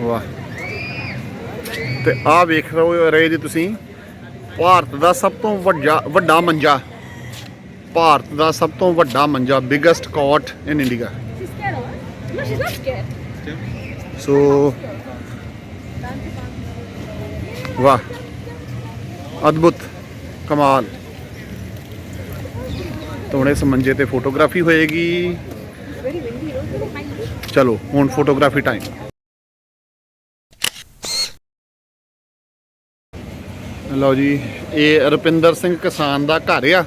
ਵਾਹ। ਤੇ ਆਹ ਵੇਖ ਰਹੇ ਹੋ ਰਹੇ ਜੀ ਤੁਸੀਂ। ਭਾਰਤ ਦਾ ਸਭ ਤੋਂ ਵੱਡਾ ਵੱਡਾ ਮੰਜਾ। ਭਾਰਤ ਦਾ ਸਭ ਤੋਂ ਵੱਡਾ ਮੰਜਾ ਬਿਗੇਸਟ ਕਾਟ ਇਨ ਇੰਡੀਆ. ਸੋ ਵਾਹ। ਅਦਭੁਤ ਕਮਾਲ। ਤਾਂ ਹੁਣ ਇਸ ਮੰਜੇ ਤੇ ਫੋਟੋਗ੍ਰਾਫੀ ਹੋਏਗੀ. ਚਲੋ ਹੁਣ ਫੋਟੋਗ੍ਰਾਫੀ ਟਾਈਮ ਲਓ ਜੀ, ਇਹ ਰੁਪਿੰਦਰ ਸਿੰਘ ਕਿਸਾਨ ਦਾ ਘਰ ਆ।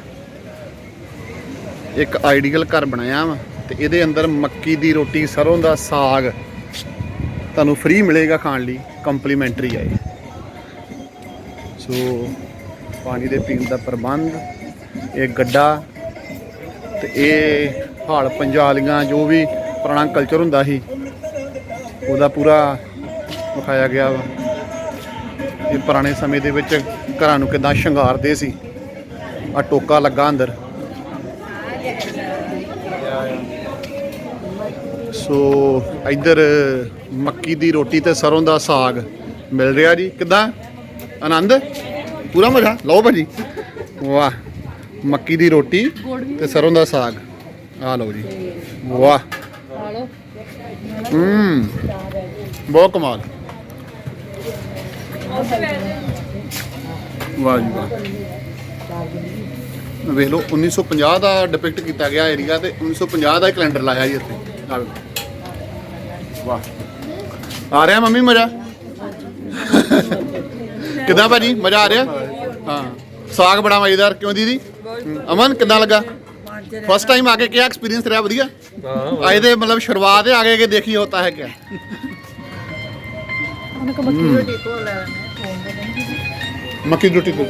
ਇੱਕ ਆਈਡੀਅਲ ਘਰ ਬਣਾਇਆ ਵਾ ਤੇ ਇਹਦੇ ਅੰਦਰ ਮੱਕੀ ਦੀ ਰੋਟੀ, ਸਰੋਂ ਦਾ ਸਾਗ ਤੁਹਾਨੂੰ ਫ੍ਰੀ ਮਿਲੇਗਾ ਖਾਣ ਲਈ, ਕੰਪਲੀਮੈਂਟਰੀ ਆ ਸੋ ਪਾਣੀ ਦੇ ਪੀਣ ਦਾ ਪ੍ਰਬੰਧ, ਇਹ ਗੱਡਾ ਤੇ ਇਹ ਹਾਲ ਪੰਜਾਲੀਆਂ ਜੋ ਵੀ ਪੁਰਾਣਾ ਕਲਚਰ ਹੁੰਦਾ ਸੀ, ਉਹਦਾ ਪੂਰਾ ਵਿਖਾਇਆ ਗਿਆ ਵਾ। ਇਹ ਪੁਰਾਣੇ ਸਮੇਂ ਦੇ ਵਿੱਚ ਘਰਾਂ ਨੂੰ ਕਿਦਾਂ ਸ਼ਿੰਗਾਰਦੇ ਸੀ। ਆ ਟੋਕਾ ਲੱਗਾ ਅੰਦਰ। ਸੋ ਇੱਧਰ ਮੱਕੀ ਦੀ ਰੋਟੀ ਤੇ ਸਰੋਂ ਦਾ ਸਾਗ ਮਿਲ ਰਿਹਾ ਜੀ। ਕਿਦਾਂ? ਆਨੰਦ? ਪੂਰਾ ਮਜ਼ਾ? ਲਓ ਭਾਜੀ। ਵਾਹ। ਮੱਕੀ ਦੀ ਰੋਟੀ ਤੇ ਸਰੋਂ ਦਾ ਸਾਗ। ਆ ਲਓ ਜੀ। ਵਾਹ। ਹੂੰ। ਬਹੁਤ ਕਮਾਲ। ਵਾਹ ਜੀ ਵਾਹ। ਵੇਖ ਲਓ 1950 ਦਾ ਡਿਪਿਕਟ ਕੀਤਾ ਗਿਆ ਏਰੀਆ ਤੇ 1950 ਦਾ ਕੈਲੰਡਰ ਲਾਇਆ ਜੀ ਇੱਥੇ। ਵਾਹ। ਆ ਰਿਹਾ ਮੰਮੀ ਮਜ਼ਾ? ਕਿਦਾਂ ਭਾਜੀ? ਮਜ਼ਾ ਆ ਰਿਹਾ? ਹਾਂ। ਸਾਗ ਬੜਾ ਮਜ਼ੇਦਾਰ। ਕਿਉਂ ਦੀਦੀ? ਅਮਨ ਕਿਦਾਂ ਲੱਗਾ? ਫਸਟ ਟਾਈਮ ਆ ਕੇ ਕਿਆ ਐਕਸਪੀਰੀਅੰਸ ਰਿਹਾ ਵਧੀਆ? ਆਏ ਦੇ ਮਤਲਬ ਸ਼ੁਰੂਆਤ ਹੈ ਆਗੇ ਕੇ ਦੇਖੀ ਹੋਤਾ ਹੈ ਕਿਆ। ਮੱਕੀ ਰੋਟੀ ਕੋ ਲੈ ਲੈਣੇ ਮੱਕੀ ਦੀ ਰੋਟੀ ਤੋਂ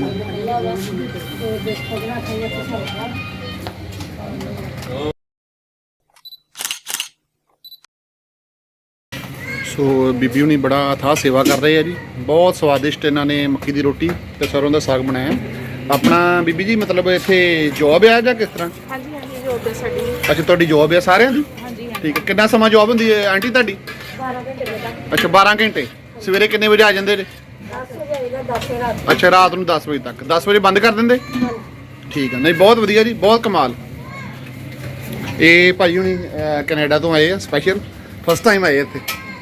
ਸੋ ਬੀਬੀ ਹੁਣੀ ਬੜਾ ਥਾ ਸੇਵਾ ਕਰ ਰਹੇ ਆ ਜੀ। ਬਹੁਤ ਸਵਾਦਿਸ਼ਟ ਇਹਨਾਂ ਨੇ ਮੱਕੀ ਦੀ ਰੋਟੀ ਤੇ ਸਰੋਂ ਦਾ ਸਾਗ ਬਣਾਇਆ। ਆਪਣਾ ਬੀਬੀ ਜੀ ਮਤਲਬ ਇੱਥੇ ਜੌਬ ਆ ਜਾਂ ਕਿਸ ਤਰ੍ਹਾਂ? ਹਾਂਜੀ ਹਾਂਜੀ ਜੋ ਤੇ ਸਾਡੀ। ਅੱਛਾ ਤੁਹਾਡੀ ਜੌਬ ਆ ਸਾਰਿਆਂ ਦੀ? ਹਾਂਜੀ ਹਾਂਜੀ। ਠੀਕ ਹੈ ਕਿੰਨਾ ਸਮਾਂ ਜੌਬ ਹੁੰਦੀ ਹੈ ਆਂਟੀ ਤੁਹਾਡੀ? 12 ਘੰਟੇ ਅੱਛਾ 12 ਘੰਟੇ। ਸਵੇਰੇ ਕਿੰਨੇ ਵਜੇ ਆ ਜਾਂਦੇ ਨੇ? 10 ਵਜੇ ਆਏਗਾ 10 ਰਾਤ ਅੱਛਾ ਰਾਤ ਨੂੰ 10 ਵਜੇ ਤੱਕ। 10 ਵਜੇ ਬੰਦ ਕਰ ਦਿੰਦੇ? ਠੀਕ ਆ। ਨਹੀਂ ਬਹੁਤ ਵਧੀਆ ਜੀ ਬਹੁਤ ਕਮਾਲ। ਇਹ ਭਾਈ ਹੁਣੀ ਅਹ, ਕੈਨੇਡਾ ਤੋਂ ਆਏ ਆ ਸਪੈਸ਼ਲ ਫਸਟ ਟਾਈਮ ਆਏ ਇੱਥੇ।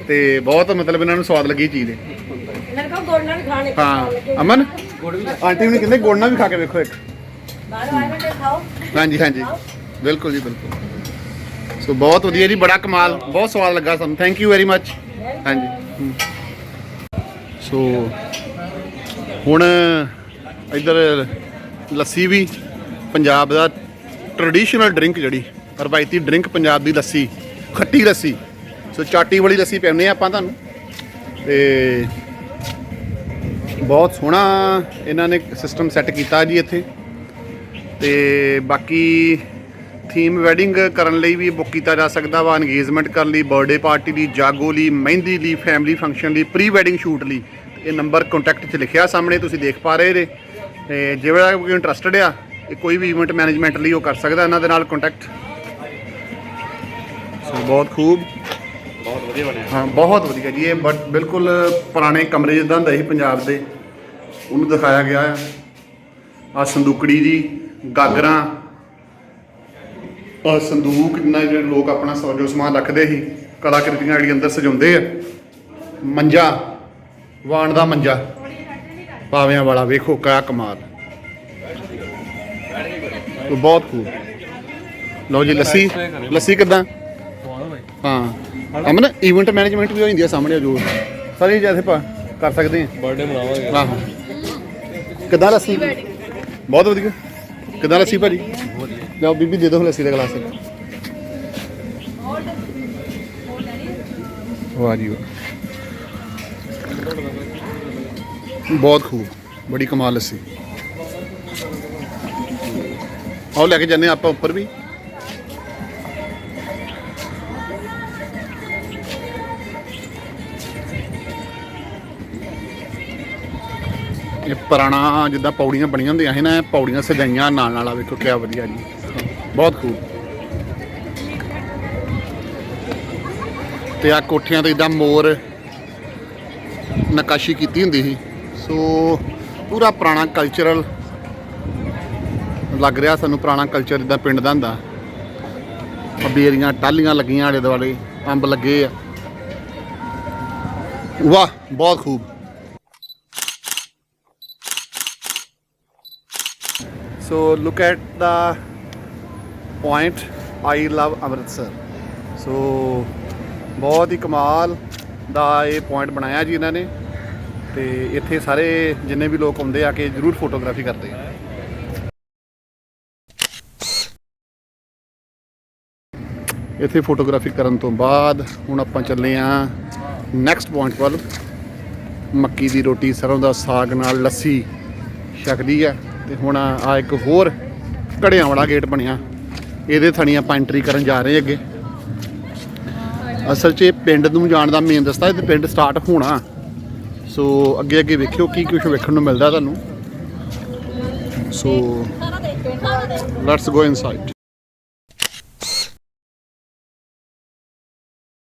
ਤੇ ਬਹੁਤ ਮਤਲਬ ਇਹਨਾਂ ਨੂੰ ਸਵਾਦ ਲੱਗੀ ਚੀਜ਼ ਇਹ ਇਹਨਾਂ ਕੋ ਗੋਲ ਨਾਲ ਖਾਣੇ ਹਾਂ। ਅਮਨ? ਆਂਟੀ ਹੁਣੀ ਕਹਿੰਦੇ ਗੁੜ ਨਾਲ ਵੀ ਖਾ ਕੇ ਵੇਖੋ ਇੱਕ। ਬਾਹਰ ਆਏ ਬੰਦੇ ਖਾਓ। ਹਾਂਜੀ ਹਾਂਜੀ। ਬਿਲਕੁਲ ਜੀ ਬਿਲਕੁਲ। ਸੋ ਬਹੁਤ ਵਧੀਆ ਜੀ ਬੜਾ ਕਮਾਲ। ਬਹੁਤ ਸਵਾਦ ਲੱਗਾ ਸਾਨੂੰ। ਥੈਂਕ ਯੂ ਵੈਰੀ ਮੱਚ ਹਾਂਜੀ। ਹਮ। ਸੋ ਹੁਣ ਇੱਧਰ ਲੱਸੀ ਵੀ ਪੰਜਾਬ ਦਾ ਟ੍ਰੈਡੀਸ਼ਨਲ ਡਰਿੰਕ ਜਿਹੜੀ, ਰਵਾਇਤੀ ਡਰਿੰਕ ਪੰਜਾਬ ਦੀ ਲੱਸੀ, ਖੱਟੀ ਲੱਸੀ। ਸੋ ਚਾਟੀ ਵਾਲੀ ਲੱਸੀ ਪਿਆਉਂਦੇ ਆ ਆਪਾਂ ਤੁਹਾਨੂੰ। ਤੇ ਬਹੁਤ ਸੋਹਣਾ ਇਹਨਾਂ ਨੇ ਸਿਸਟਮ ਸੈੱਟ ਕੀਤਾ ਜੀ ਇੱਥੇ। ਤੇ ਬਾਕੀ ਥੀਮ ਵੈਡਿੰਗ ਕਰਨ ਲਈ ਵੀ ਬੁੱਕ ਕੀਤਾ ਜਾ ਸਕਦਾ ਵਾ ਇੰਗੇਜਮੈਂਟ ਕਰਨ ਲਈ ਬਰਥਡੇ ਪਾਰਟੀ ਲਈ, ਜਾਗੋ ਲਈ, ਮਹਿੰਦੀ ਲਈ ਫੈਮਿਲੀ ਫੰਕਸ਼ਨ ਲਈ ਪ੍ਰੀ ਵੈਡਿੰਗ ਸ਼ੂਟ ਲਈ। ਇਹ ਨੰਬਰ ਕੰਟੈਕਟ 'ਚ ਲਿਖਿਆ ਸਾਹਮਣੇ ਤੁਸੀਂ ਦੇਖ ਪਾ ਰਹੇ ਜੇ। ਤੇ ਜਿਹੜਾ ਕੋਈ ਇੰਟਰਸਟਡ ਆ ਇਹ ਕੋਈ ਵੀ ਇਵੈਂਟ ਮੈਨੇਜਮੈਂਟ ਲਈ ਉਹ ਕਰ ਸਕਦਾ ਇਹਨਾਂ ਦੇ ਨਾਲ ਕੰਟੈਕਟ ਸੋ ਬਹੁਤ ਖੂਬ। ਬਹੁਤ ਵਧੀਆ ਬਣਿਆ। ਹਾਂ ਬਹੁਤ ਵਧੀਆ ਜੀ ਇਹ ਬਟ ਬਿਲਕੁਲ ਪੁਰਾਣੇ ਕਮਰੇ ਜਿੱਦਾਂ ਹੁੰਦੇ ਸੀ ਪੰਜਾਬ ਦੇ ਉਹਨੂੰ ਦਿਖਾਇਆ ਗਿਆ ਆ। ਆ ਸੰਦੂਕੜੀ ਜੀ ਗਾਗਰਾਂ। ਆ ਸੰਦੂਕ ਜਿੰਨਾ ਜਿਹੜੇ ਲੋਕ ਆਪਣਾ ਸੌਜੋ ਸਮਾਨ ਰੱਖਦੇ ਸੀ ਕਲਾਕ੍ਰਿਤੀਆਂ ਜਿਹੜੀ ਅੰਦਰ ਸਜਾਉਂਦੇ ਆ। ਮੰਜਾ। ਵਾਣ ਦਾ ਮੰਜਾ। ਪਾਵਿਆਂ ਵਾਲਾ ਵੇਖੋ ਕਿਆ ਕਮਾਲ। ਉਹ ਬਹੁਤ ਖੂਬ ਲਓ ਜੀ ਲੱਸੀ। ਲੱਸੀ ਕਿਦਾਂ? ਹਾਂ। ਅਮਨ ਇਵੈਂਟ ਮੈਨੇਜਮੈਂਟ ਵੀ ਹੋ ਜਾਂਦੀ ਆ ਸਾਹਮਣੇ ਜੋ। ਸਾਰੀ ਜੈਸੇ ਪਾ ਕਰ ਸਕਦੇ ਆ ਬਰਥਡੇ ਮਨਾਵਾਂਗੇ। ਆਹੋ ਕਿੱਦਾਂ ਲੱਸੀ? ਬਹੁਤ ਵਧੀਆ। ਕਿੱਦਾਂ ਲੱਸੀ ਭਾਜੀ? ਲਓ ਬੀਬੀ ਦੇ ਦਿਓ ਲੱਸੀ ਦਾ ਗਲਾਸ। ਵਾਹ ਜੀ ਵਾਹ। ਬਹੁਤ ਖੂਬ, ਬੜੀ ਕਮਾਲ ਲੱਸੀ ਆਓ ਲੈ ਕੇ ਜਾਂਦੇ ਹਾਂ ਆਪਾਂ ਉੱਪਰ ਵੀ। ਇਹ ਪੁਰਾਣਾ ਜਿੱਦਾਂ ਪੌੜੀਆਂ ਬਣੀਆਂ ਹੁੰਦੀਆਂ ਸੀ ਨਾ, ਇਹ ਪੌੜੀਆਂ ਸਜਾਈਆਂ ਨਾਲ ਨਾਲ ਆ ਵੇਖੋ ਕਿਆ ਵਧੀਆ ਜੀ। ਬਹੁਤ ਖੂਬ। ਤੇ ਆ ਕੋਠਿਆਂ ਤੇ ਇਦਾਂ ਮੋਰ ਨਕਾਸ਼ੀ ਕੀਤੀ ਹੁੰਦੀ ਸੀ। ਸੋ ਪੂਰਾ ਪੁਰਾਣਾ ਕਲਚਰਲ ਲੱਗ ਰਿਹਾ ਸਾਨੂੰ ਪੁਰਾਣਾ ਕਲਚਰ ਜਿੱਦਾਂ ਪਿੰਡ ਦਾ ਹੁੰਦਾ। ਬੇਰੀਆਂ ਟਾਲੀਆਂ ਲੱਗੀਆਂ ਆਲੇ ਦੁਆਲੇ, ਅੰਬ ਲੱਗੇ ਆ। ਵਾਹ, ਬਹੁਤ ਖੂਬ। So look at the point I love Amritsar. So ਬਹੁਤ ਹੀ ਕਮਾਲ ਦਾ ਇਹ ਪੁਆਇੰਟ ਬਣਾਇਆ ਜੀ ਇਹਨਾਂ ਨੇ। ਤੇ ਇੱਥੇ ਸਾਰੇ ਜਿੰਨੇ ਵੀ ਲੋਕ ਆਉਂਦੇ ਆ ਕੇ ਜਰੂਰ ਫੋਟੋਗ੍ਰਾਫੀ ਕਰਦੇ ਆ। ਇੱਥੇ ਫੋਟੋਗ੍ਰਾਫੀ ਕਰਨ ਤੋਂ ਬਾਅਦ ਹੁਣ ਆਪਾਂ ਚੱਲੇ ਆ ਨੈਕਸਟ ਪੁਆਇੰਟ ਵੱਲ। ਮੱਕੀ ਦੀ ਰੋਟੀ ਸਰੋਂ ਦਾ ਸਾਗ ਨਾਲ ਲੱਸੀ ਛਕਦੀ ਆ ਤੇ ਹੁਣ ਆ ਇੱਕ ਹੋਰ ਘੜਿਆਂ ਵਾਲਾ ਗੇਟ ਬਣਿਆ। ਇਹਦੇ ਥਣੀ ਆਪਾਂ ਐਂਟਰੀ ਕਰਨ ਜਾ ਰਹੇ ਅੱਗੇ। ਅਸਲ 'ਚ ਪਿੰਡ ਨੂੰ ਜਾਣ ਦਾ ਮੇਨ ਰਸਤਾ ਇਹ ਪਿੰਡ ਸਟਾਰਟ ਹੋਣਾ। ਸੋ ਅੱਗੇ ਅੱਗੇ ਵੇਖਿਓ ਕੀ ਕੁਝ ਵੇਖਣ ਨੂੰ ਮਿਲਦਾ ਤੁਹਾਨੂੰ। So let's go inside